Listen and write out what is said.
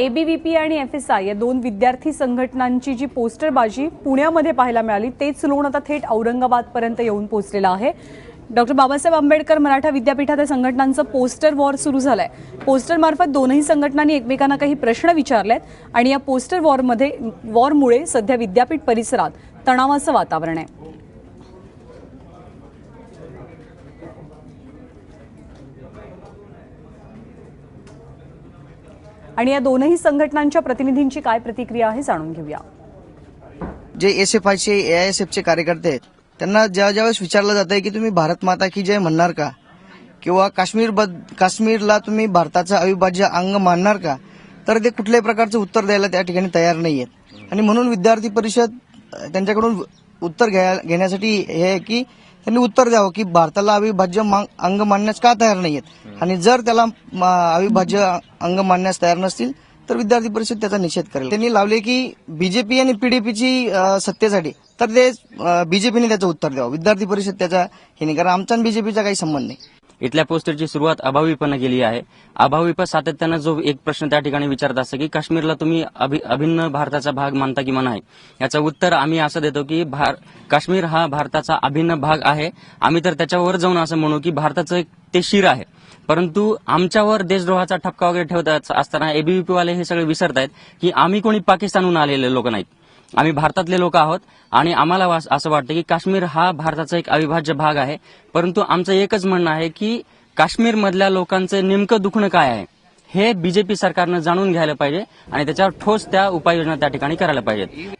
ABVP आणि F S I या दोन विद्यार्थी संघटनांची जी पोस्टरबाजी पुण्यामध्ये पाहायला मिळाली तेच लोण आता थेट औरंगाबादपर्यंत येऊन पोहोचलेलं आहे. डॉक्टर बाबासाहेब आंबेडकर मराठा विद्यापीठात या संघटनांचं पोस्टर वॉर सुरू झालंय. आहे पोस्टरमार्फत दोनही संघटनांनी एकमेकांना काही प्रश्न विचारलेत आणि या पोस्टर वॉरमध्ये वॉरमुळे सध्या विद्यापीठ परिसरात तणावाचं वातावरण आहे. आणि या दोनही संघटनांच्या प्रतिनिधींची काय प्रतिक्रिया आहे जाणून घेऊया. जे एस एफ आयचे ए आय एस एफचे कार्यकर्ते आहेत त्यांना ज्या ज्यावेळेस विचारलं जात आहे की तुम्ही भारत माता की जय म्हणणार का? किंवा काश्मीर बद काश्मीरला तुम्ही भारताचं अविभाज्य अंग मानणार का? तर ते कुठल्याही प्रकारचं उत्तर द्यायला त्या ठिकाणी तयार नाही आहेत आणि म्हणून विद्यार्थी परिषद त्यांच्याकडून उत्तर घ्या घेण्यासाठी हे आहे की त्यांनी उत्तर द्यावं की भारताला अविभाज्य अंग मानण्यास का तयार नाही आहेत आणि जर त्याला अविभाज्य अंग मानण्यास तयार नसतील तर विद्यार्थी परिषद त्याचा निषेध करेल. त्यांनी लावले की बीजेपी आणि पीडीपीची सत्तेसाठी तर ते बीजेपीने त्याचं उत्तर द्यावं. विद्यार्थी परिषद त्याचा हे नाही कारण आमचा आणि बीजेपीचा काही संबंध नाही. इथल्या पोस्टरची सुरुवात अभाविपनं केली आहे. अभाविप सातत्यानं जो एक प्रश्न त्या ठिकाणी विचारत असतं की काश्मीरला तुम्ही अभि- अभिन्न भारताचा भाग मानता की नाही? याचं उत्तर आम्ही असं देतो की भार काश्मीर हा भारताचा अभिन्न भाग आहे. आम्ही तर त्याच्यावर जाऊन असं म्हणू की भारताचं एक ते शिर आहे. परंतु आमच्यावर देशद्रोहाचा ठपका वगैरे ठेवत असताना एबीव्हीपीवाले हे सगळे विसरत आहेत की आम्ही कोणी पाकिस्तानहून आलेले लोक नाहीत. आम्ही भारतातले लोक आहोत आणि आम्हाला असं वाटतं की काश्मीर हा भारताचा एक अविभाज्य भाग आहे. परंतु आमचं एकच म्हणणं आहे की काश्मीरमधल्या लोकांचं नेमकं दुखणं काय आहे हे बीजेपी सरकारनं जाणून घ्यायला पाहिजे आणि त्याच्यावर ठोस त्या उपाययोजना त्या ठिकाणी करायला पाहिजेत.